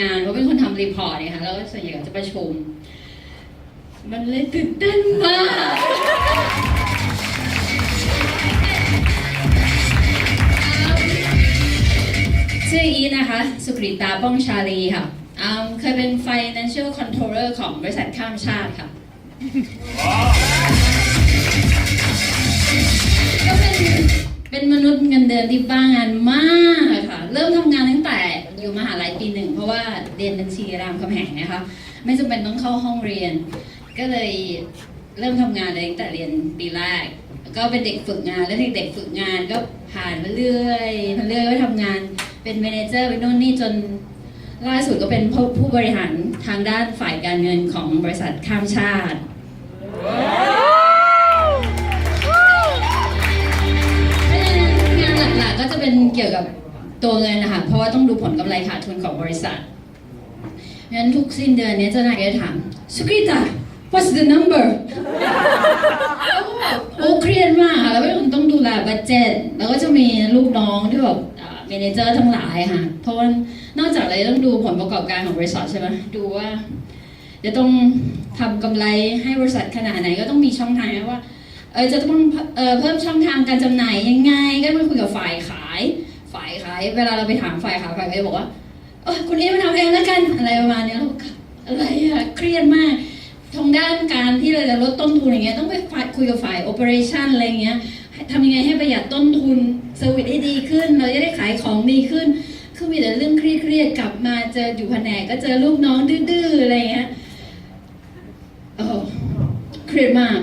งานเขาเป็นคนทำรีพอร์ตเนี่ยค่ะแล้วส่วนใหญ่ก็จะประชุม มันเลยตื่นเต้นมากชื่ออีนะคะ สุกริตาป้องชาลีค่ะเคยเป็น financial controller ของบริษัทข้ามชาติค่ะก็เป็นเป็นมนุษย์เงินเดือนที่บ้างานมากค่ะ เริ่มทำงานตั้งแต่ อยู่มหาลัยปีหนึ่งเพราะว่าเรียนบัญชีรามคำแหงนะคะไม่จำเป็นต้องเข้าห้องเรียน ก็เลยเริ่มทำงานเลยตั้งแต่เรียนปีแรกก็เป็นเด็กฝึกงานแล้วเด็กๆฝึกงานก็ผ่านมาเรื่อยมาเรื่อยก็ทำงานเป็นเมเนเจอร์เป็นโน่นนี่จนล่าสุดก็เป็นผู้ผู้บริหารทางด้านฝ่ายการเงินของบริษัทข้ามชาติ งานหลักๆก็จะเป็นเกี่ยวกับ ตัวเงินนะคะเพราะว่าต้องดูผลกำไรขาดทุนของบริษัทงั้นทุกสิ้นเดือนเนี้เจ้านายจะถามสุกิตา what's the number โอ้เครียดมากค่ะแล้วก็ต้องดูแลบัตเจ็ตแล้วก็จะมีลูกน้องที่แบบเมนเจอร์ทั้งหลายค่ะ เพราะว่านอกจากเราต้องดูผลประกอบการของบริษัทใช่ไหมดูว่าจะต้องทำกำไรให้บริษัทขนาดไหนก็ต้องมีช่องทางว่าเออจะต้องเออเพิ่มช่องทางการจำหน่ายยังไง ก็ไปคุยกับฝ่ายขาย ฝ่ายขายเวลาเราไปถามฝ่ายขายฝ่ายก็จะบอกว่าเออคุณเอ๊มาทำเองแล้วกันอะไรประมาณนี้เราอะไรอะเครียดมากทางด้านการที่เราจะลดต้นทุนอย่างเงี้ยต้องไปคุยกับฝ่ายโอเปอเรชันอะไรเงี้ยทำยังไงให้ประหยัดต้นทุนเซอร์วิสให้ดีขึ้น เราจะได้ขายของดีขึ้น คือมีแต่เรื่องเครียดๆกลับมาเจออยู่แผนกก็เจอลูกน้องดื้อๆอะไรเงี้ยโอ้เครียดมาก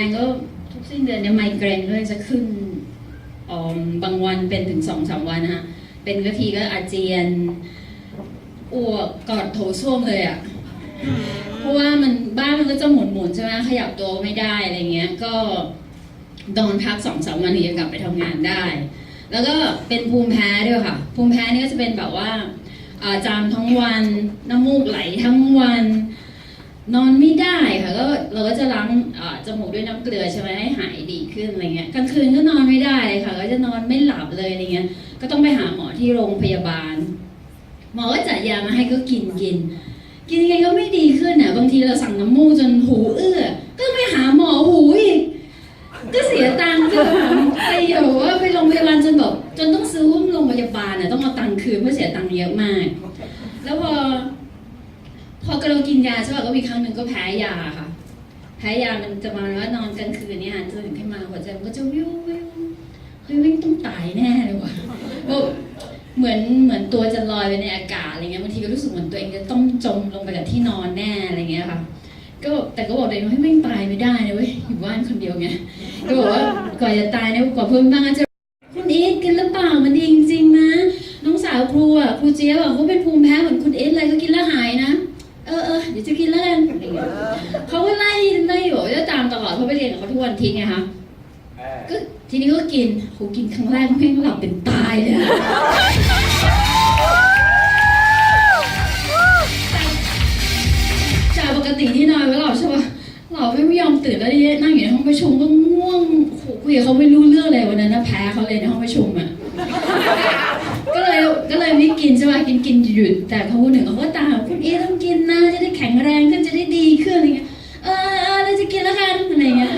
รงแข็งแรงก็ทุกสิ้นเดือนเนี่ยไมเกรนก็จะขึ้นออมบางวันเป็นถึงสองสามวันนะฮะเป็นก็ทีก็อาเจียนอ้วกกอดโถส้วมเลยอะ่ะเพราะว่ามันบ้านมันก็จะหมุนหมุนๆใช่ไหมขยับตัวไม่ได้อะไรเงี้ย ก็นอนพักสองสามวันถึงจะกลับไปทำงานได้ แล้วก็เป็นภูมิแพ้ด้วยค่ะ ภูมิแพ้นี่ก็จะเป็นแบบว่าจามทั้งวันน้ำมูกไหลทั้งวัน นอนไม่ได้ค่ะก็เราก็จะล้างจมูกด้วยน้ำเกลือใช่ไหมให้หายดีขึ้นอะไรเงี้ยกลางคืนก็นอนไม่ได้เลยค่ะ ก็จะนอนไม่หลับเลยอะไรเงี้ย ก็ต้องไปหาหมอที่โรงพยาบาล หมอก็จัดยามาให้ก็กินกิน กินยังไงก็ไม่ดีขึ้นอะบางทีเราสั่งน้ำมูกจนหูเอื้อก็ไปหาหมอหูอีกก็เสียตังค์ก็ไปเดี๋ยวว่าไปโรงพยาบาลจนแบบจนต้องซื้อหุ้นโรงพยาบาลอะต้องเอาตังค์คืนเพราะเสียตังค์เยอะมาก แล้วพอ ยาใช่ป่ะก็มีครั้งหนึ่งก็แพ้ยาค่ะ แพ้ยามันจะมาว่านอนกลางคืนเนี่ยตื่นขึ้นมาหัวใจมันก็จะวิววิวเฮ้ยวิ่งต้องตายแน่เลยว่ะเหมือนเหมือนตัวจะลอยไปในอากาศอะไรเงี้ยบางทีก็รู้สึกเหมือนตัวเองจะต้องจมลงไปกับที่นอนแน่อะไรเงี้ยค่ะ ก็แต่ก็บอกตัวเองว่าเฮ้ยไม่ตายไม่ได้นะเว้ยอยู่บ้านคนเดียวไงก็บอกว่ากว่าจะตายเนี่ยกว่าเพิ่มบ้างอาจจะคุณเอสกินหรือเปล่ามันดีจริงๆนะน้องสาวครูอะครูเจี๊ยบอะเขาเป็นภูมิแพ้ นกับเขาทุกวันอาทิ้งไงคะก็ทีนี้ก็กินโหกินครั้งแรกแม่งหลับเป็นตายเลยอะจากปกติที่นอนไม่หลับใช่ปะหลับไม่ยอมตื่นแล้วเนี่ยนั่งอยู่ในห้องประชุมก็ง่วงโหคุยกับเขาไม่รู้เรื่องเลยวันนั้นนะแพ้เขาเลยในห้องประชุมอะก็เลยก็เลยไม่กินใช่ไหมกินกินหยุดแต่เขาพูดถึงเขาก็ตามคุณเอ๊ต้องกินนะจะได้แข็งแรงขึ้นจะได้ดีขึ้นอะไรเงี้ยเออเออเราจะกินแล้วกันอะไรเงี้ย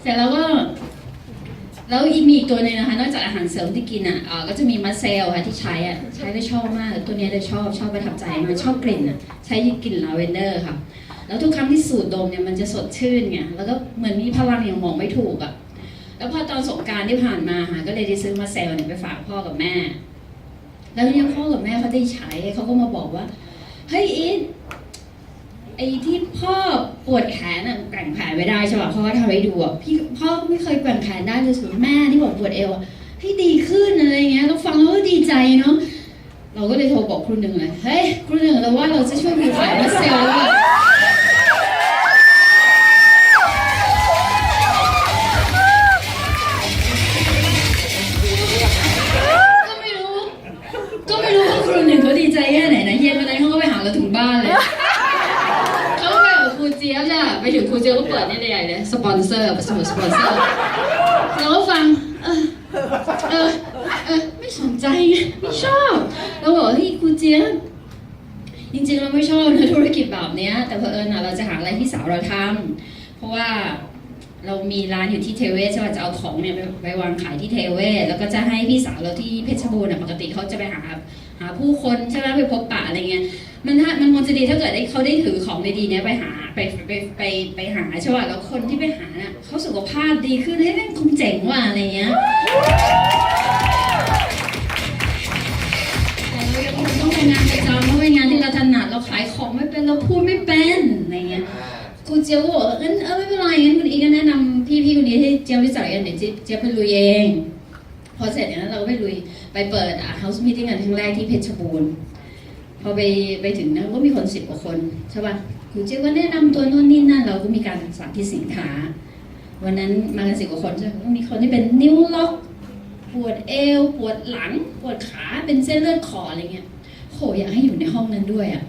เสร็จแล้วก็ แล้วอีกมีอีกตัวหนึ่งนะคะ นอกจากอาหารเสริมที่กินอะเอ่อก็จะมีมาเซลค่ะที่ใช้อะใช้แล้วชอบมาก ตัวเนี้ยเลยชอบชอบประทับใจมันชอบกลิ่นอะใช้กลิ่นลาเวนเดอร์ค่ะ แล้วทุกครั้งที่สูดดมเนี่ยมันจะสดชื่นไงแล้วก็เหมือนมีพลังอย่างบอกไม่ถูกอะแล้วพอตอนสงกรารที่ผ่านมาค่ะก็เลยได้ซื้อมาเซลเนี่ยไปฝากพ่อกับแม่ แล้วเนี่ยพ่อกับแม่เขาได้ใช้เขาก็มาบอกว่าเฮ้ยอิน ไอ้ที่พ่อปวดแขนอะแกว่งแขนไม่ได้ใช่ป่ะพ่อก็ทำให้ดูอะพี่พ่อไม่เคยแกว่งแขนได้เลยส่วนแม่ที่บอกปวดเอวให้ดีขึ้นอะไรเงี้ยเราฟังแล้วก็ดีใจเนาะเราก็เลยโทรบอกครูหนึ่งเลยเฮ้ยครูหนึ่งเราว่าเราจะช่วยมี สปอนเซอร์สมุดสปอนเซอร์เราก็ฟัง เออ เออ เออ ไม่สนใจ ไม่ชอบ เราบอกเฮ้ยครูเจี๊ยบจริงๆเราไม่ชอบนะธุรกิจแบบเนี้ย แต่เผอิญอะเราจะหาอะไรที่สาวเราทำเพราะว่าเรามีร้านอยู่ที่เทเวศใช่ป่ะจะเอาของเนี่ยไปไปวางขายที่เทเวศแล้วก็จะให้พี่สาวเราที่เพชรบูรณ์อะปกติเขาจะไปหาหาผู้คนใช่ไหมไปพบปะอะไรเงี้ย มันถ้ามันควรจะดีถ้าเกิดได้เขาได้ถือของดีๆเนี้ยไปหาไปไปไปไปไปหาใช่ป่ะแล้วคนที่ไปหาน่ะเขาสุขภาพดีขึ้นให้ยแม่งคงเจ๋งว่ะอะไรเงี้ยแต่เรายังคงต้องทำงานประจำเพราะเป็นงานที่เราถนัดเราขายของไม่เป็นเราพูดไม่เป็นอะไรเงี้ยครูเจียวก็บอกว่างั้นเออไม่เป็นไรงั้นคุณอีก็แนะนำพี่พี่คนนี้ให้เจียวรู้จักกันเดี๋ยวเจียวเจียวไปลุยเอง พอเสร็จเนี่ยเราก็ไปลุยไปเปิดอะ house meeting กันครั้งแรกที่เพชรบูรณ์ พอไปไปถึงนะก็มีคนสิบกว่าคนใช่ป่ะครูเจ๊ก็แนะนำตัวนู่นนี่นั่นเราก็มีการสาธิตสินค้า วันนั้นมากันสิบกว่าคนใช่ไหมก็มีคนที่เป็นนิ้วล็อก ปวดเอว ปวดหลัง ปวดขาเป็นเส้นเลือดขออะไรเงี้ยโหอยากให้อยู่ในห้องนั้นด้วยอะ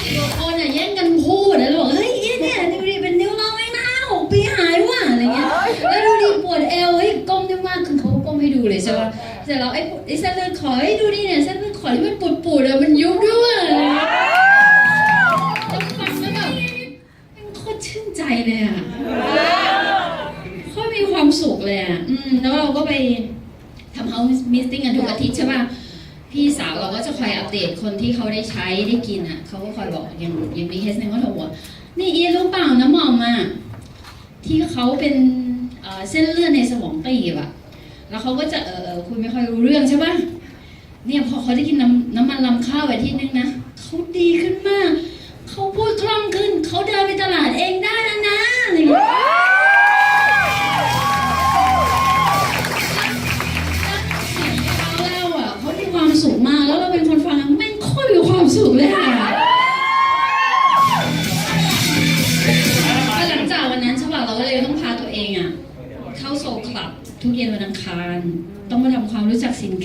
สิบกว่าคนอะแย่งกันพูดแล้วเราบอกเฮ้ยเนี่ยดูดิเป็นนิ้วล็อกไม่น่าหกปีหายว่ะอะไรเงี้ยแล้วดูดิปวดเอวเฮ้ยก้มได้มากคือเขาก็ก้มให้ดูเลยใช่ป่ะ เสร็จแล้วไอ้ไอ้เส้นเลือดขอไอ้ยดูดิเนี่ยเส้นเลือดขอที่มันปูดๆอะมันยุบด้วยแล้วฟังแล้วแบบมันโคตรชื่นใจเลยอะโคตรมีความสุขเลยอะอืมแล้วเราก็ไปทำเฮาส์มิสติ้งกันทุกอาทิตย์ใช่ป่ะพี่สาวเราก็จะคอยอัปเดตคนที่เขาได้ใช้ได้กินอะเขาก็คอยบอกอย่างอย่างมีเคสหนึงเขาโทรบอกนี่อีรู้เปล่านะหมอมอะที่เขาเป็นเอ่อเส้นเลือดในสมองตีบอะ แล้วเขาก็จะเออคุยไม่ค่อยรู้เรื่องใช่ปะเนี่ยพอเขาได้กินน้ำน้ำมันลำข้าวไปที่นึงนะเขาดีขึ้นมาก เขาพูดคล่องขึ้นเ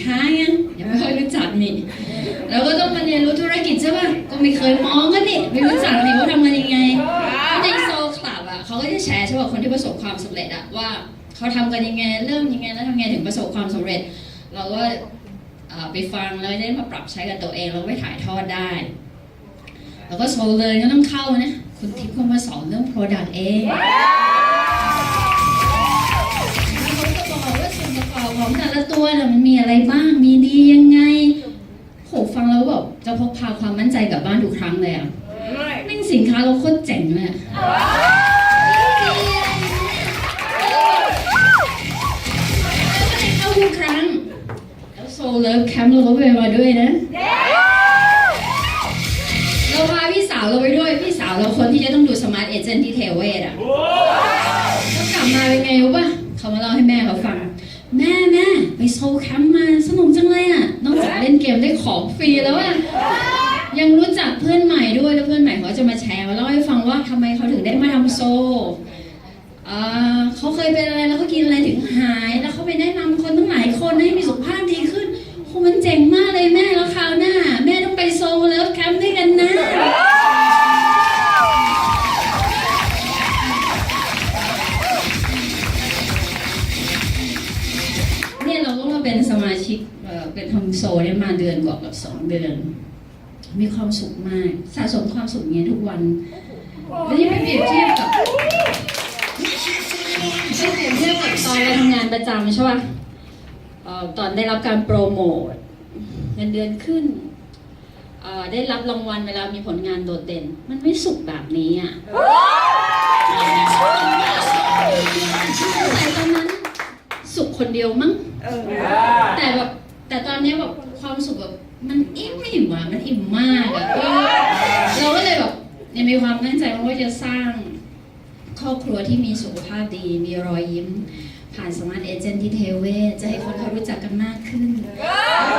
ความรู้จังยังไม่ค่อยรู้จักนี่แล้วก็ต้องมาเรียนรู้ธุรกิจใช่ป่ะก็ไม่เคยมองกันนี่ไม่รู้จักนี่ว่าทำกันยังไงในโซลคลับอะเขาก็จะแชร์ใช่ป่ะคนที่ประสบความสำเร็จอะว่าเขาทำกันยังไงเริ่มยังไงแล้วทำไงถึงประสบความสำเร็จ เราก็ไปฟังแล้วได้มาปรับใช้กับตัวเองแล้วไปถ่ายทอดได้แล้วก็โซเลยก็ต้องเข้านะคุณทิพย์ก็มาสอนเรื่อง Product เอง มันมีอะไรบ้าง มีดียังไงโหฟังแล้วแบบจะพกพาความมั่นใจกลับบ้านทุกครั้งเลยอะแม่งสินค้าเราโคตรเจ๋งเลยอะเข้าทุกครั้ง แล้วโซเลิฟแคมป์เราก็ไปมาด้วยนะ เราพาพี่สาวเราไปด้วย พี่สาวเราคนที่จะต้องดูสมาร์ทเอเจนต์ที่เทเวศอะก็กลับมาเป็นไงรู้ป่ะเขามาเล่าให้แม่เขาฟัง แม่แม่ไปโซลแคมป์มาสนุกจังเลยอะ นอกจากเล่นเกมได้ของฟรีแล้วอะ ยังรู้จักเพื่อนใหม่ด้วยแล้วเพื่อนใหม่เขาจะมาแชร์มาเล่าให้ฟังว่าทำไมเขาถึงได้มาทำโซลอ่าเขาเคยเป็นอะไรแล้วเขากินอะไรถึงหาย แล้วเขาไปแนะนำคนตั้งหลายคนให้มีสุขภาพดีขึ้นโหมันเจ๋งมากเลยแม่แล้วคราวหน้า แม่ต้องไปโซลแล้วแคมป์ด้วยกันนะ เอ่อเป็นทำโซเนี่ยมาเดือนกว่ากับสองเดือน มีความสุขมาก สะสมความสุขเนี้ยทุกวันแล้วที่ไปเปรียบเทียบกับไปเปรียบเทียบกับตอนเราทำงานประจำใช่ป่ะตอนได้รับการโปรโมทเงินเดือนขึ้นได้รับรางวัลเวลามีผลงานโดดเด่น มันไม่สุขแบบนี้อะแต่ตอนนั้นสุขคนเดียวมั้งแต่แบบ แต่ตอนเนี้ยแบบความสุขแบบมันอิ่มอิ่มอะมันอิ่มมากอะเราก็เลยแบบยังมีความตั้งใจว่าจะสร้างครอบครัวที่มีสุขภาพดี มีรอยยิ้ม ผ่านสมาร์ทเอเจนต์ที่เทเวศจะให้คนเขารู้จักกันมากขึ้น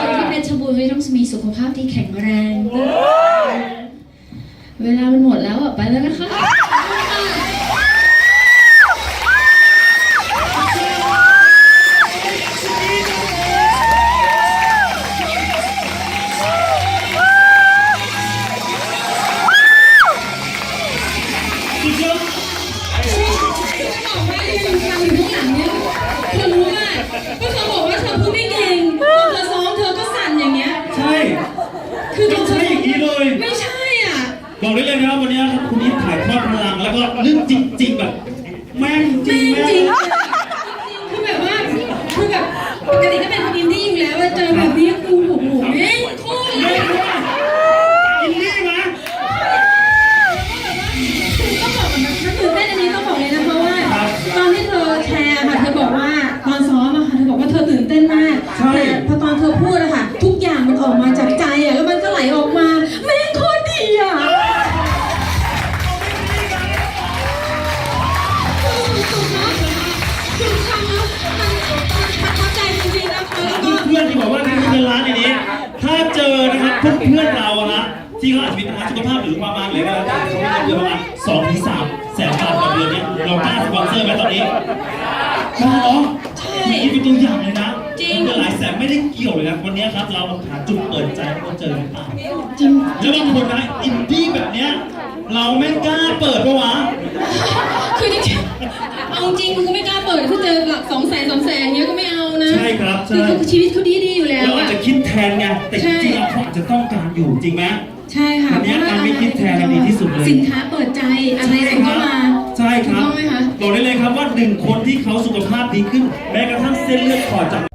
คนที่เป็นชรบูรณ์ต้องมีสุขภาพที่แข็งแรง เวลามันหมดแล้วอะไปแล้วนะคะ อนๆที่บอกว่าที่เงินล้านในนี้ ถ้าเจอนะครับเพื่อนๆเราอะนะที่เขาอาจจะมีปัญหาสุขภาพหรือประมาณเลยก็แล้วแต่เขาไม่ได้เดือนประมาณสองถึงสามแสนบาทต่อเดือนเนี่ยเรากล้าสปอนเซอร์ไหมตอนนี้กล้าเนาะใช่นี่เป็นตัวอย่างเลยนะจริงเงินหลายแสนไม่ได้เกี่ยวเลยนะวันนี้ครับ เราหาจุดเปิดใจให้เราเจอกันอะจริงแล้วบางคนนะอินดี้แบบเนี้ยเราไม่กล้าเปิดปะวะคือจริงๆเอาจริงกูก็ ไม่กล้าเปิดถ้าเจอหลักสองแสนสามแสนเนี้ยก็ไม่เอานะใช่ครับคือใช่ชีวิตเขาดีดีๆอยู่แล้วเราอาจอะ จะคิดแทนไงแต่จริงๆแล้วเขาอาจจะต้องการอยู่จริงไหม ใช่ค่ะอันเนี้ยการไม่คิดแทนอันดีที่สุดเลย สินค้าเปิดใจอะไรส่งเข้ามา ใช่ครับถูกต้องไหมคะ บอกได้เลยครับว่าหนึ่งคนที่เขาสุขภาพดีขึ้น แม้กระทั่งเส้นเลือดขอดจาก